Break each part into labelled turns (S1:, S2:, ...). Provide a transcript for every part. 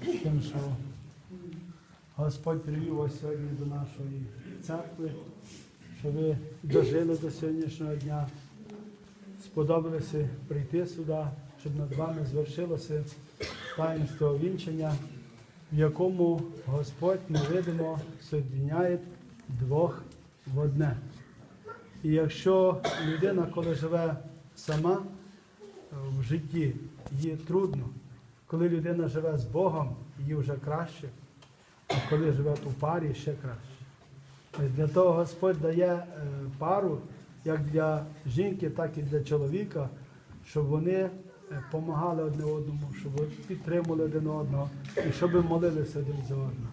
S1: тим, що Господь привів вас сьогодні до нашої церкви, що ви дожили до сьогоднішнього дня, сподобалося прийти сюди, щоб над вами звершилося таїнство вінчення, в якому Господь невидимо соєдиняє двох в одне. І якщо людина, коли живе сама в житті, їй трудно. Коли людина живе з Богом, їй вже краще, а коли живе у парі, ще краще. Для того Господь дає е, пару як для жінки, так і для чоловіка, щоб вони допомагали одне одному, щоб підтримували один одного і щоб молилися один за одного.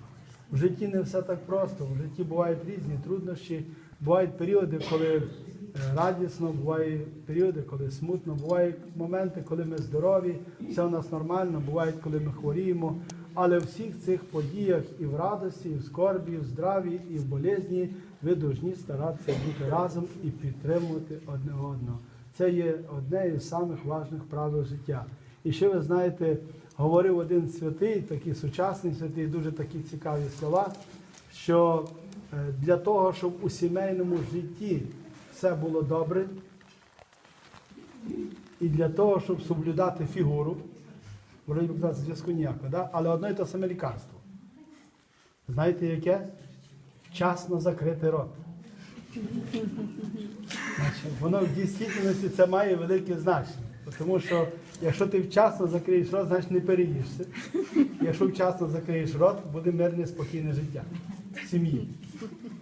S1: В житті не все так просто. В житті бувають різні труднощі, бувають періоди, коли е, радісно, бувають періоди, коли смутно, бувають моменти, коли ми здорові, все у нас нормально, бувають, коли ми хворіємо. Але в всіх цих подіях і в радості, і в скорбі, і в здраві, і в болезні ви повинні старатися бути разом і підтримувати одне одного. Це є одне із самих важних правил життя. І ще ви знаєте, говорив один святий, такий сучасний святий, дуже такі цікаві слова, що е, для того, щоб у сімейному житті все було добре, і для того, щоб соблюдати фігуру, вроді би зв'язку ніякого, да? але одно і те саме лікарство. Знаєте яке? Вчасно закрити рот. Значить, воно в дійсності це має велике значення. Тому що якщо ти вчасно закриєш рот, значить не переїшся. Якщо вчасно закриєш рот, буде мирне, спокійне життя в сім'ї.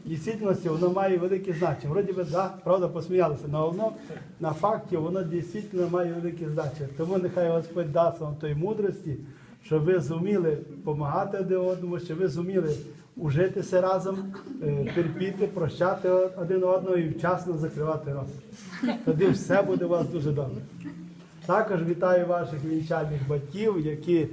S1: Дійсності воно має велике значення. Вроді би, да, правда, посміялися, але воно на факті воно дійсно має велике значення. Тому нехай Господь дасть вам тої мудрості, щоб ви зуміли допомагати один одному, щоб ви зуміли ужитися разом, е, терпіти, прощати один одного і вчасно закривати рот. Тоді все буде у вас дуже добре. Також вітаю ваших вінчальних батьків, які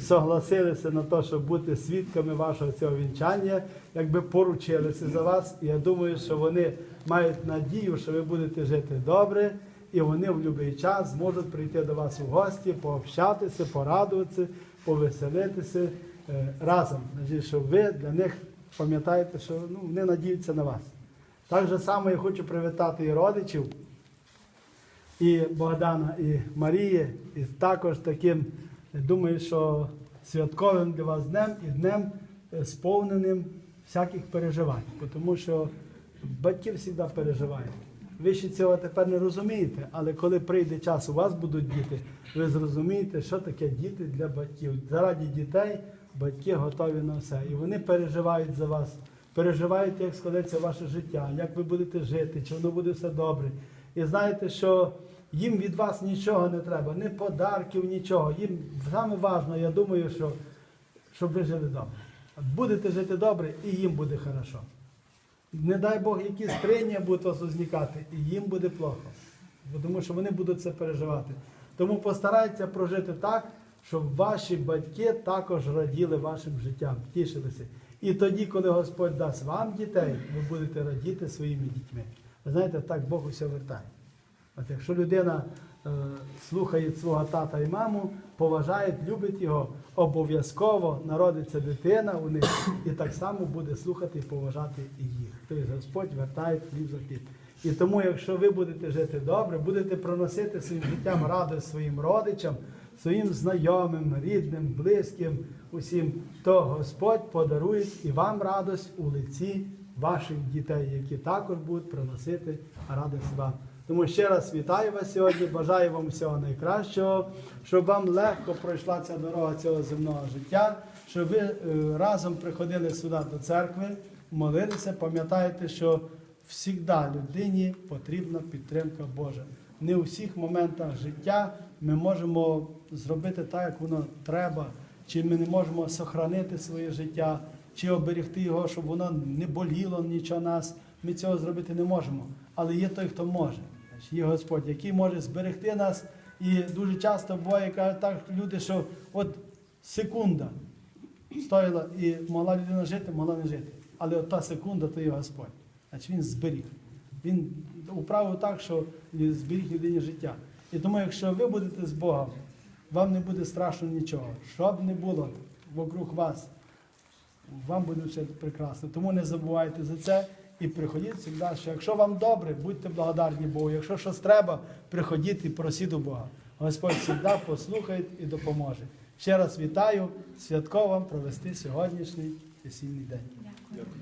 S1: согласилися на те, щоб бути свідками вашого цього вінчання, якби поручилися за вас. Я думаю, що вони мають надію, що ви будете жити добре, і вони в будь-який час зможуть прийти до вас у гості, пообщатися, порадуватися, повеселитися е, разом. Щоб ви для них пам'ятаєте, що ну, вони надіються на вас. Так же само я хочу привітати і родичів і Богдана, і Марії, і також таким, думаю, що святковим для вас днем і днем е, сповненим всяких переживань. Тому що батьки завжди переживають. Ви ще цього тепер не розумієте, але коли прийде час, у вас будуть діти, ви зрозумієте, що таке діти для батьків. Заради дітей батьки готові на все. І вони переживають за вас, переживають, як складеться ваше життя, як ви будете жити, чи воно буде все добре. І знаєте, що їм від вас нічого не треба, ні подарків, нічого. Їм саме важливо, я думаю, що щоб ви жили добре. Будете жити добре, і їм буде хорошо. Не дай Бог, якісь трення будуть вас возникати, і їм буде плохо. Тому що вони будуть це переживати. Тому постарайтеся прожити так, щоб ваші батьки також раділи вашим життям, тішилися. І тоді, коли Господь дасть вам дітей, ви будете радіти своїми дітьми. Ви знаєте, так Бог усе вертає. От якщо людина е, слухає свого тата і маму, поважає, любить його, обов'язково народиться дитина у них і так само буде слухати і поважати і їх. Тобто Господь вертає хліб за хліб. І тому, якщо ви будете жити добре, будете проносити своїм життям радість своїм родичам, своїм знайомим, рідним, близьким, усім, то Господь подарує і вам радість у лиці ваших дітей, які також будуть приносити радість вам. Тому ще раз вітаю вас сьогодні, бажаю вам всього найкращого, щоб вам легко пройшла ця дорога цього земного життя, щоб ви е, разом приходили сюди до церкви, молилися, пам'ятайте, що завжди людині потрібна підтримка Божа. Не у всіх моментах життя ми можемо зробити так, як воно треба, чи ми не можемо сохранити своє життя, чи оберегти його, щоб воно не боліло нічого нас. Ми цього зробити не можемо. Але є той, хто може. Значить, Є Господь, який може зберегти нас. І дуже часто буває, так люди, що от секунда стоїла і могла людина жити, могла не жити. Але от та секунда то є Господь. Значить він зберіг. Він управив так, що зберіг людині життя. І тому, якщо ви будете з Богом, вам не буде страшно нічого. Що б не було, вокруг вас, вам буде все прекрасно. Тому не забувайте за це і приходіть завжди, що якщо вам добре, будьте благодарні Богу. Якщо щось треба, приходіть і просіть у Бога. Господь завжди послухає і допоможе. Ще раз вітаю, святково вам провести сьогоднішній весільний день.
S2: Дякую.